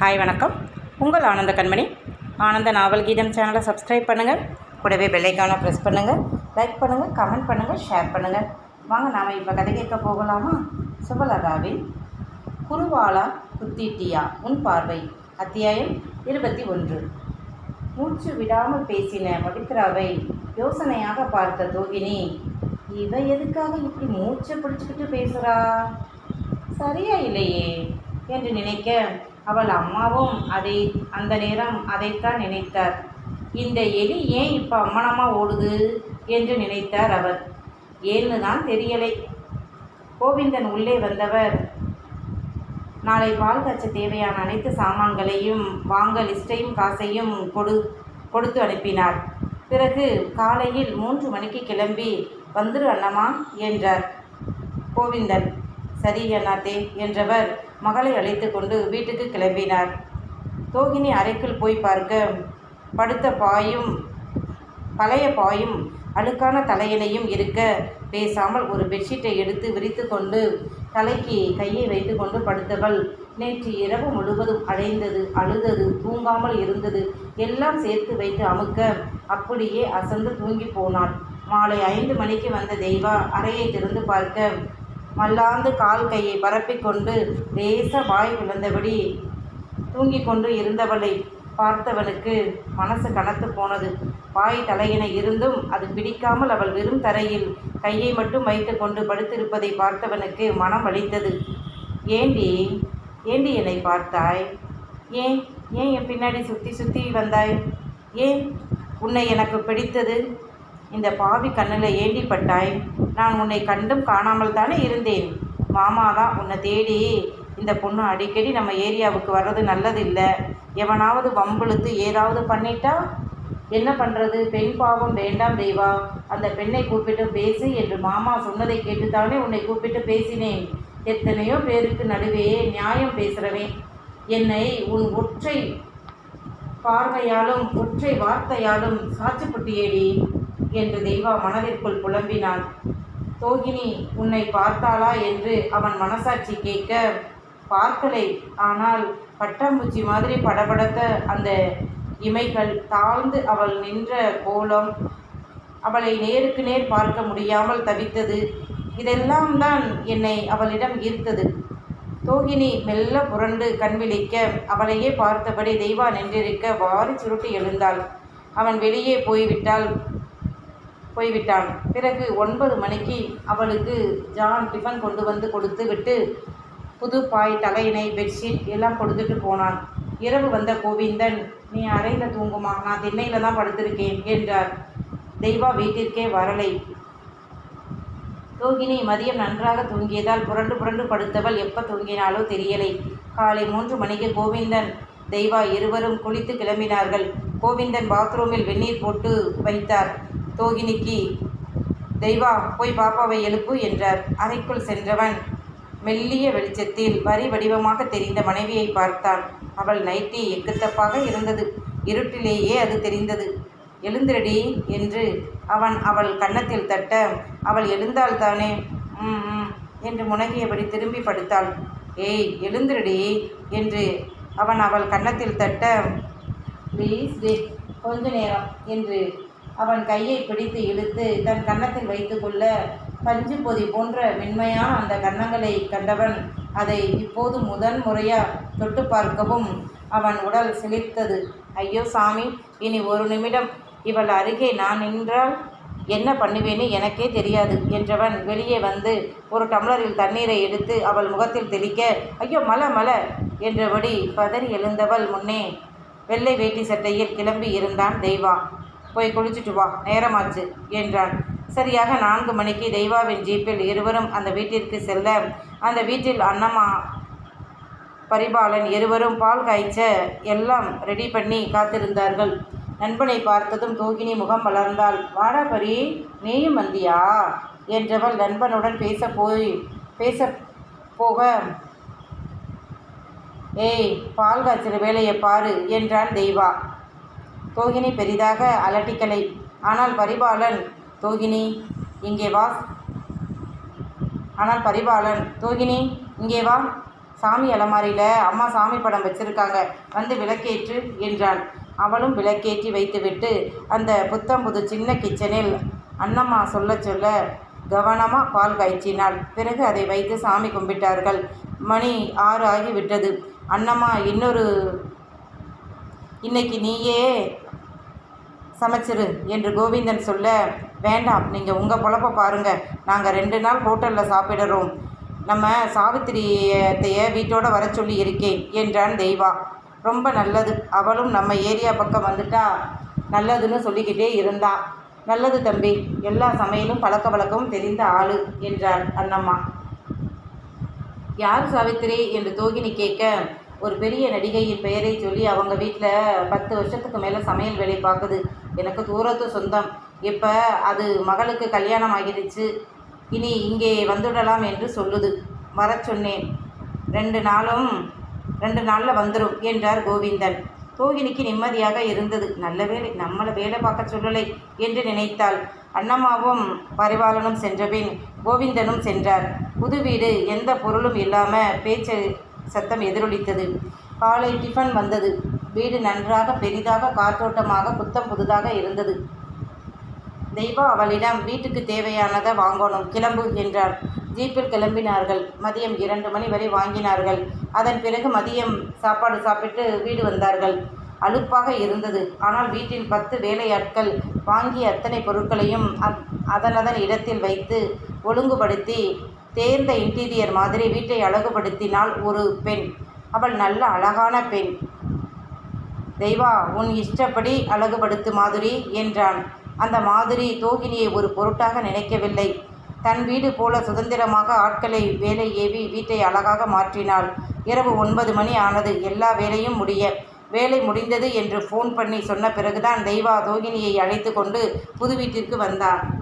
Hi வணக்கம். உங்கள் ஆனந்த கண்மணி. ஆனந்த நாவல் கீதம் சேனலை சப்ஸ்கிரைப் பண்ணுங்கள் கூடவே பெல்லைக்கான ப்ரெஸ் பண்ணுங்கள் லைக் பண்ணுங்கள் கமெண்ட் பண்ணுங்கள் ஷேர் பண்ணுங்கள் வாங்க நாம் இப்போ கதை கேட்க போகலாமா? சுபலதாவின் குருவாலா குத்திட்டியா? உன் பார்வை. அத்தியாயம் இருபத்தி ஒன்று. மூச்சு விடாமல் பேசின பவித்ராவை யோசனையாக பார்த்த தோகினி இவ எதுக்காக இப்படி மூச்சை பிடிச்சிக்கிட்டு பேசுகிறா சரியா இல்லையே என்று நினைக்க அவள் அம்மாவும் அதை அந்த நேரம் அதைத்தான் நினைத்தார். இந்த எலி ஏன் இப்போ அம்மனமாக ஓடுது என்று நினைத்தார் அவர். ஏன்னு தான் தெரியலை. கோவிந்தன் உள்ளே வந்தவர். நாளை பால் காய்ச்ச தேவையான அனைத்து சாமான்களையும் வாங்க லிஸ்டையும் காசையும் கொடு கொடுத்து அனுப்பினார். பிறகு காலையில் மூன்று மணிக்கு கிளம்பி வந்துரு அண்ணமா என்றார். கோவிந்தன் சரி அண்ணாத்தே என்றவர் மகளை அழைத்து கொண்டு வீட்டுக்கு கிளம்பினார். தோகினி அறைக்குள் போய் பார்க்க படுத்த பாயும் பழைய பாயும் அழுக்கான தலையணையும் இருக்க பேசாமல் ஒரு பெட்ஷீட்டை எடுத்து விரித்து கொண்டு தலைக்கு கையை வைத்து கொண்டு படுத்தவள். நேற்று இரவு முழுவதும் அடைந்தது அழுதது தூங்காமல் இருந்தது எல்லாம் சேர்த்து வைத்து அமுக்க அப்படியே அசந்து தூங்கி போனாள். மாலை ஐந்து மணிக்கு வந்த தெய்வா அறையை திறந்து பார்க்க மல்லாந்து கால் கையை பரப்பிக்கொண்டு லேச வாய் விழுந்தபடி தூங்கிக் கொண்டு இருந்தவளை பார்த்தவனுக்கு மனசு கனத்து போனது. வாய் தலையின இருந்தும் அது பிடிக்காமல் அவள் வெறும் தரையில் கையை மட்டும் வைத்து கொண்டு படுத்திருப்பதை பார்த்தவனுக்கு மனம் வலித்தது. ஏண்டி ஏண்டி என்னை பார்த்தாய்? ஏன் ஏன் என் பின்னாடி சுற்றி சுற்றி வந்தாய்? ஏன் உன்னை எனக்கு பிடித்தது? இந்த பாவி கண்ணில் ஏண்டி பட்டாய் நான் உன்னை கண்டும் காணாமல் தானே இருந்தேன். மாமா தான் உன்னை தேடி இந்த பொண்ணு அடிக்கடி நம்ம ஏரியாவுக்கு வர்றது நல்லது இல்லை எவனாவது வம்பிழுத்து ஏதாவது பண்ணிட்டா என்ன பண்ணுறது பெண் பாவம் வேண்டாம் தெய்வா. அந்த பெண்ணை கூப்பிட்டு பேசு என்று மாமா சொன்னதை கேட்டுத்தானே உன்னை கூப்பிட்டு பேசினேன். எத்தனையோ பேருக்கு நடுவே நியாயம் பேசுகிறவேன் என்னை உன் ஒற்றை பார்வையாலும் ஒற்றை வார்த்தையாலும் சாட்சிப்பட்டியேடி என்று தெய்வா மனதிற்குள் புலம்பினான் தோகினி உன்னை பார்த்தாளா? என்று அவன் மனசாட்சி கேட்க பார்க்கலை. ஆனால் பட்டாம்பூச்சி மாதிரி படபடத்த அந்த இமைகள் தாழ்ந்து அவள் நின்ற கோலம் அவளை நேருக்கு நேர் பார்க்க முடியாமல் தவித்தது. இதெல்லாம் தான் என்னை அவளிடம் ஈர்த்தது. தோகினி மெல்ல புரண்டு கண்விழிக்க அவளையே பார்த்தபடி தெய்வா நின்றிருக்க வாரி சுருட்டி எழுந்தாள். அவன் வெளியே போய்விட்டால் போய்விட்டான். பிறகு ஒன்பது மணிக்கு அவளுக்கு ஜான் டிஃபன் கொண்டு வந்து கொடுத்து விட்டு புது பாய் தலையினை பெட்ஷீட் எல்லாம் கொடுத்துட்டு போனான். இரவு வந்த கோவிந்தன் நீ அறையில் தூங்குமா? நான் திண்ணையில் தான் படுத்திருக்கேன் என்றார். தெய்வா வீட்டிற்கே வரலை. ரோகிணி மதியம் நன்றாக தூங்கியதால் புரண்டு புரண்டு படுத்தவள் எப்போ தூங்கினாலோ தெரியலை. காலை மூன்று மணிக்கு கோவிந்தன் தெய்வா இருவரும் குளித்து கிளம்பினார்கள். கோவிந்தன் பாத்ரூமில் வெந்நீர் போட்டு வைத்தார். தோகினிக்கு தெய்வா போய் பாப்பாவை எழுப்பு என்றார். அறைக்குள் சென்றவன் மெல்லிய வெளிச்சத்தில் வரி வடிவமாக தெரிந்த மனைவியை பார்த்தான். அவள் நைட்டி எக்குத்தப்பாக இருந்தது. இருட்டிலேயே அது தெரிந்தது. எழுந்திரடி என்று அவன் அவள் கன்னத்தில் தட்ட அவள் எழுந்தாள் தானே ம் என்று முனகியபடி திரும்பி படுத்தாள். ஏய் எழுந்திரடி என்று அவன் அவள் கன்னத்தில் தட்ட ப்ளீஸ் கொஞ்ச நேரம் என்று அவன் கையை பிடித்து இழுத்து தன் கன்னத்தில் வைத்துக்கொள்ள பஞ்சு பொதி போன்ற மென்மையான அந்த கன்னங்களை கண்டவன் அதை இப்போது முதன் முறையாக தொட்டு பார்க்கவும் அவன் உடல் சிலிர்த்தது. ஐயோ சாமி இனி ஒரு நிமிடம். இவள் அருகே நான் நின்றால் என்ன பண்ணுவேன்னு எனக்கே தெரியாது என்றவன் வெளியே வந்து ஒரு டம்ளரில் தண்ணீரை எடுத்து அவள் முகத்தில் தெளிக்க ஐயோ மலை மலை என்றபடி பதறி எழுந்தவள் முன்னே வெள்ளை வேட்டி சட்டையில் கிளம்பி இருந்தான் தெய்வா. போய் குளிச்சுட்டு வா நேரமாச்சு என்றான். சரியாக நான்கு மணிக்கு தெய்வாவின் ஜீப்பில் இருவரும் அந்த வீட்டிற்கு செல்ல அந்த வீட்டில் அண்ணம்மா பரிபாலன் இருவரும் பால் காய்ச்ச எல்லாம் ரெடி பண்ணி காத்திருந்தார்கள். நண்பனை பார்த்ததும் தூகினி முகம் வளர்ந்தாள் வாடா பரி நீயும் வந்தியா? என்றவள் நண்பனுடன் பேச போய் பேச போக ஏய் பால் காய்ச்சல் வேலையை பாரு என்றான் தெய்வா. தோகினி பெரிதாக அலட்டிக்கலை. ஆனால் பரிபாலன் தோகினி இங்கே வா. ஆனால் பரிபாலன் தோகினி இங்கே வா. சாமி அலமாரியில் அம்மா சாமி படம் வச்சுருக்காங்க. வந்து விளக்கேற்று என்றான் அவளும் விளக்கேற்றி வைத்துவிட்டு அந்த புத்தம் புது சின்ன கிச்சனில் அண்ணம்மா சொல்ல சொல்ல கவனமாக பால் காய்ச்சினாள். பிறகு அதை வைத்து சாமி கும்பிட்டார்கள். மணி ஆறு ஆகிவிட்டது. அண்ணம்மா இன்னொரு இன்னைக்கு நீயே சமைச்சிரு என்று கோவிந்தன் சொல்ல வேண்டாம் நீங்கள் உங்கள் பொழப்ப பாருங்கள் நாங்கள் ரெண்டு நாள் ஹோட்டலில் சாப்பிடுறோம். நம்ம சாவித்திரியத்தைய வீட்டோட வர சொல்லி இருக்கேன் என்றான் தெய்வா. ரொம்ப நல்லது. அவளும் நம்ம ஏரியா பக்கம் வந்துட்டா நல்லதுன்னு சொல்லிக்கிட்டே இருந்தா. நல்லது தம்பி. எல்லா சமையலும் பழக்க வழக்கமும் தெரிந்த ஆளு என்றாள் அண்ணம்மா. யார் சாவித்திரி? என்று தோகினி கேட்க ஒரு பெரிய நடிகையின் பெயரை சொல்லி அவங்க வீட்டில் பத்து வருஷத்துக்கு மேலே சமையல் வேலை பார்க்குது. எனக்கு தூரத்து சொந்தம். இப்போ அது மகளுக்கு கல்யாணம் ஆகிடுச்சு. இனி இங்கே வந்துடலாம் என்று சொல்லுது. வர சொன்னேன். ரெண்டு நாளும் ரெண்டு நாளில் வந்துடும் என்றார் கோவிந்தன். கோகினிக்கு நிம்மதியாக இருந்தது. நல்ல வேலை நம்மளை வேலை பார்க்க சொல்லலை என்று நினைத்தாள். அண்ணம்மாவும் பரிவாளனும் சென்றபின் கோவிந்தனும் சென்றார். புது வீடு எந்த பொருளும் இல்லாமல் பேச்சு சத்தம் எதிரொலித்தது. காலை டிஃபன் வந்தது. வீடு நன்றாக பெரிதாக காற்றோட்டமாக புத்தம் புதுதாக இருந்தது. தெய்வா அவளிடம் வீட்டுக்கு தேவையானதை வாங்கணும் கிளம்பு என்றார். ஜீப்பில் கிளம்பினார்கள். மதியம் இரண்டு மணி வரை வாங்கினார்கள். அதன் பிறகு மதியம் சாப்பாடு சாப்பிட்டு வீடு வந்தார்கள். அலுப்பாக இருந்தது. ஆனால் வீட்டில் பத்து வேலையாட்கள் வாங்கிய அத்தனை பொருட்களையும் அத் அதனதன் இடத்தில் வைத்து ஒழுங்குபடுத்தி தேர்ந்த இன்டீரியர் மாதிரி வீட்டை அழகுபடுத்தினாள் ஒரு பெண். அவள் நல்ல அழகான பெண். தெய்வா உன் இஷ்டப்படி அழகுபடுத்து மாதிரி என்றான். அந்த மாதிரி தோகினியை ஒரு பொருட்டாக நினைக்கவில்லை. தன் வீடு போல சுதந்திரமாக ஆட்களை வேலை ஏவி வீட்டை அழகாக மாற்றினாள். இரவு ஒன்பது மணி ஆனது. எல்லா வேலையும் முடிய வேலை முடிந்தது என்று ஃபோன் பண்ணி சொன்ன பிறகுதான் தெய்வா தோகினியை அழைத்து கொண்டு புது வீட்டிற்கு வந்தான்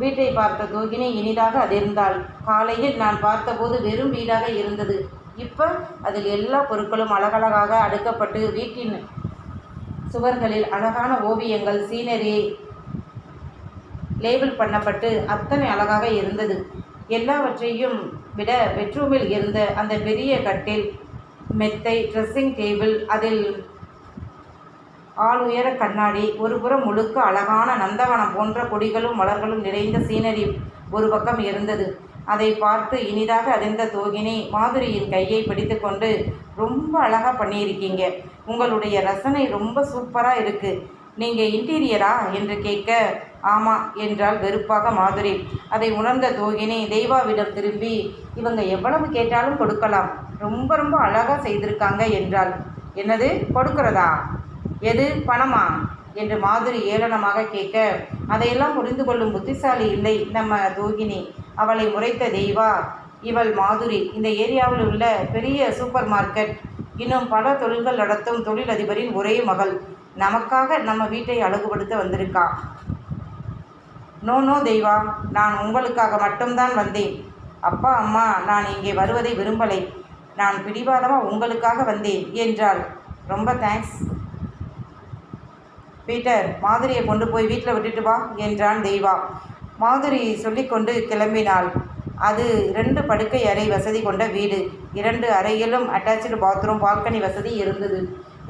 வீட்டை பார்த்த தோகினி இனிதாக அதிர்ந்தாள். காலையில் நான் பார்த்தபோது வெறும் வீடாக இருந்தது. இப்போ அதில் எல்லா பொருட்களும் அழகழகாக அடுக்கப்பட்டு வீட்டின் சுவர்களில் அழகான ஓவியங்கள் சீனரி லேபிள் பண்ணப்பட்டு அத்தனை அழகாக இருந்தது. எல்லாவற்றையும் விட பெட்ரூமில் இருந்த அந்த பெரிய கட்டில் மெத்தை ட்ரெஸ்ஸிங் டேபிள் அதில் ஆள் உயர கண்ணாடி ஒரு புறம் முழுக்க அழகான நந்தவனம் போன்ற கொடிகளும் மலர்களும் நிறைந்த சீனரி ஒரு பக்கம் இருந்தது. அதை பார்த்து இனிதாக அதிர்ந்த தோகினி மாதுரியின் கையை பிடித்துக்கொண்டு ரொம்ப அழகாக பண்ணியிருக்கீங்க. உங்களுடைய ரசனை ரொம்ப சூப்பராக இருக்குது நீங்கள் இன்டீரியரா? என்று கேட்க ஆமாம் என்றால் வெறுப்பாக மாதுரி. அதை உணர்ந்த தோகினி தெய்வாவிடம் திரும்பி இவங்க எவ்வளவு கேட்டாலும் கொடுக்கலாம். ரொம்ப ரொம்ப அழகாக செய்திருக்காங்க என்றாள். என்னது? கொடுக்கிறதா? எது பணமா? என்று மாதுரி ஏளனமாக கேட்க அதையெல்லாம் புரிந்து கொள்ளும் புத்திசாலி இல்லை நம்ம தோகினி அவளை முறைத்த தெய்வா? இவள் மாதுரி. இந்த ஏரியாவில் உள்ள பெரிய சூப்பர் மார்க்கெட். இன்னும் பல தொழில்கள் நடத்தும் தொழிலதிபரின் ஒரே மகள். நமக்காக நம்ம வீட்டை அழகுபடுத்த வந்திருக்கா? நோ நோ தெய்வா. நான் உங்களுக்காக மட்டும்தான் வந்தேன். அப்பா அம்மா நான் இங்கே வருவதை விரும்பலை. நான் பிடிவாதமாக உங்களுக்காக வந்தேன் என்றாள். ரொம்ப தேங்க்ஸ் பீட்டர் மாதிரியை கொண்டு போய் வீட்டில் விட்டுட்டு வா என்றான் தெய்வா. மாதுரி சொல்லிக்கொண்டு கிளம்பினாள். அது இரண்டு படுக்கை அறை வசதி கொண்ட வீடு. இரண்டு அறையிலும் அட்டாச்சு பாத்ரூம் பால்கனி வசதி இருந்தது.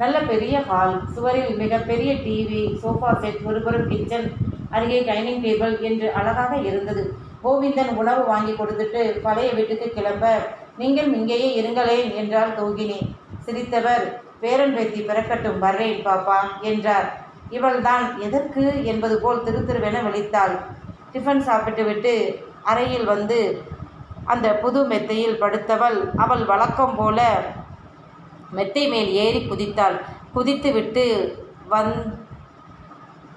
நல்ல பெரிய ஹால் சுவரில் மிகப்பெரிய டிவி சோஃபா செட் ஒருபுறம் கிச்சன் அருகே டைனிங் டேபிள் என்று அழகாக இருந்தது. கோவிந்தன் உணவு வாங்கி கொடுத்துட்டு பழைய வீட்டுக்கு கிளம்ப நீங்கள் இங்கேயே இருங்களேன் என்றார் தோகினி சிரித்தவர் பேரன் பேத்தி பிறக்கட்டும் வர்றேன் பாப்பா என்றார். இவள்தான் எதற்கு என்பது போல் திரு திருவென விழித்தாள். டிஃபன் சாப்பிட்டு விட்டு அறையில் வந்து அந்த புது மெத்தையில் படுத்தவள் அவள் வழக்கம் போல மெத்தை மேல் ஏறி குதித்தாள். குதித்துவிட்டு வந்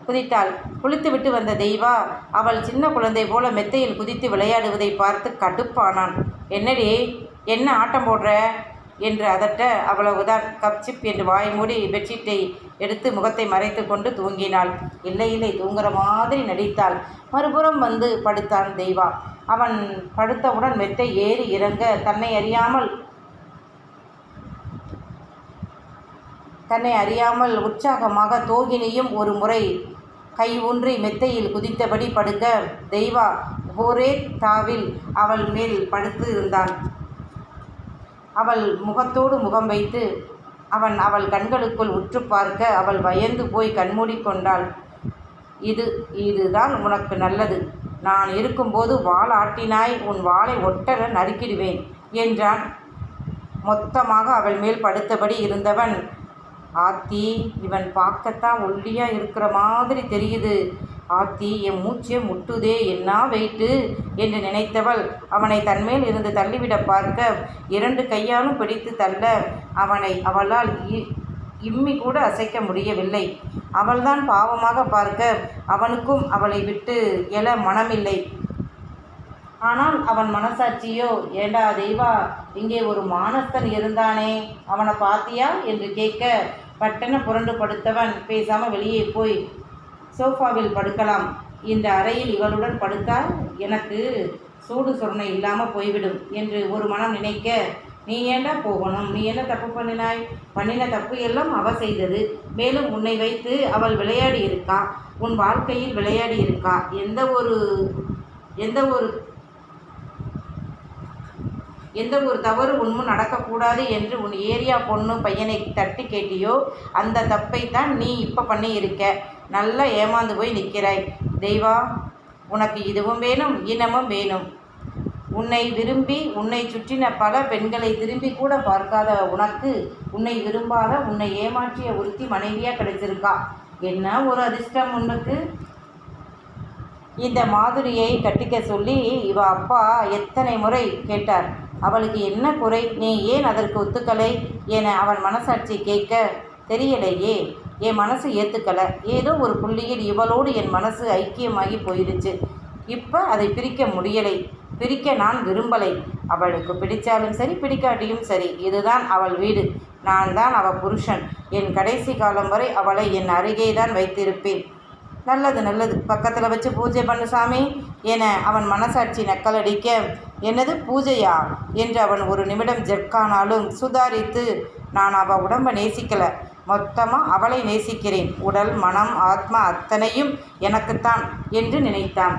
குதித்தாள். குளித்துவிட்டு வந்த தெய்வா அவள் சின்ன குழந்தை போல மெத்தையில் குதித்து விளையாடுவதை பார்த்து கடுப்பானான். என்னடி என்ன ஆட்டம் போடுற? என்று அதட்ட அவ்வளவுதான். கப் சிப் என்று வாய் மூடி பெட்ஷீட்டை எடுத்து முகத்தை மறைத்து கொண்டு தூங்கினாள். இல்லை இல்லை தூங்குற மாதிரி நடித்தாள். மறுபுறம் வந்து படுத்தான் தெய்வா. அவன் படுத்தவுடன் மெத்தை ஏறி இறங்க தன்னை அறியாமல் தன்னை அறியாமல் உற்சாகமாக தோகினியும் ஒரு முறை கை ஊன்றி மெத்தையில் குதித்தபடி படுக்க தெய்வா ஒரே தாவில் அவள் மேல் படுத்து இருந்தான் அவள் முகத்தோடு முகம் வைத்து அவன் அவள் கண்களுக்குள் உற்று பார்க்க அவள் பயந்து போய் கண்மூடிக்கொண்டாள் இது இதுதான் உனக்கு நல்லது. நான் இருக்கும்போது வாள் ஆட்டினாய் உன் வாளை ஒட்டர நறுக்கிடுவேன் என்றான். மொத்தமாக அவள் மேல் படுத்தபடி இருந்தவன் ஆத்தி இவன் பார்க்கத்தான் ஒல்லியாக இருக்கிற மாதிரி தெரியுது. ஆத்தி என் மூச்சே முட்டுதே என்ன வெயிட்டு என்று நினைத்தவள். அவனை தன்மேல் இருந்து தள்ளிவிட பார்க்க இரண்டு கையாலும் பிடித்து தள்ள அவனை அவளால் இ- இம்மி கூட அசைக்க முடியவில்லை. அவள்தான் பாவமாக பார்க்க அவனுக்கும் அவளை விட்டு எழ மனமில்லை. ஆனால் அவன் மனசாட்சியோ ஏண்டா தெய்வா இங்கே ஒரு மானஸ்தன் இருந்தானே அவனை பாத்தியா? என்று கேட்க பட்டென புரண்டு படுத்தவன் பேசாமல் வெளியே போய் சோஃபாவில் படுக்கலாம். இந்த அறையில் இவளுடன் படுத்தால் எனக்கு சூடு சொரணை இல்லாமல் போய்விடும் என்று ஒரு மனம் நினைக்க நீ ஏண்டா போகணும்? நீ என்ன தப்பு பண்ணினாய்? பண்ணின தப்பு எல்லாம் அவ செய்தது. மேலும் உன்னை வைத்து அவள் விளையாடி இருக்கா? உன் வாழ்க்கையில் விளையாடி இருக்கா? எந்த ஒரு எந்த ஒரு எந்த ஒரு தவறு உன்முன் நடக்கக்கூடாது என்று உன் ஏரியா பொண்ணு பையனை தட்டி கேட்டியோ அந்த தப்பை தான் நீ இப்போ பண்ணி இருக்க நல்லா ஏமாந்து போய் நிற்கிறாய். தெய்வா உனக்கு இதுவும் வேணும் இனமும் வேணும். உன்னை விரும்பி உன்னை சுற்றின பல பெண்களை திரும்பி கூட பார்க்காத உனக்கு உன்னை விரும்பாத உன்னை ஏமாற்றிய ஒருத்தி மனைவியாக கிடைச்சிருக்கா என்ன ஒரு அதிர்ஷ்டம் உனக்கு? இந்த மாதுரியை கட்டிக்க சொல்லி இவ அப்பா எத்தனை முறை கேட்டார். அவளுக்கு என்ன குறை? நீ ஏன் அதற்கு ஒத்துக்கலை? என அவன் மனசாட்சி கேட்க தெரியலையே. என் மனசு ஏற்றுக்கலை ஏதோ ஒரு புள்ளியில் இவளோடு என் மனசு ஐக்கியமாகி போயிடுச்சு. இப்போ அதை பிரிக்க முடியலை. பிரிக்க நான் விரும்பலை. அவளுக்கு பிடிச்சாலும் சரி பிடிக்காட்டியும் சரி இதுதான் அவள் வீடு. நான் தான் அவள் புருஷன். என் கடைசி காலம் வரை அவளை என் அருகே தான் வைத்திருப்பேன். நல்லது நல்லது. பக்கத்தில் வச்சு பூஜை பண்ணு சாமி என அவன் மனசாட்சி நக்கலடிக்க என்னது பூஜையா? என்று அவன் ஒரு நிமிடம் ஜெர்க்கானாலும் சுதாரித்து நான் அவள் உடம்பை நேசிக்கல. மொத்தமாக அவளை நேசிக்கிறேன். உடல் மனம் ஆத்மா அத்தனையும் எனக்குத்தான் என்று நினைத்தான்.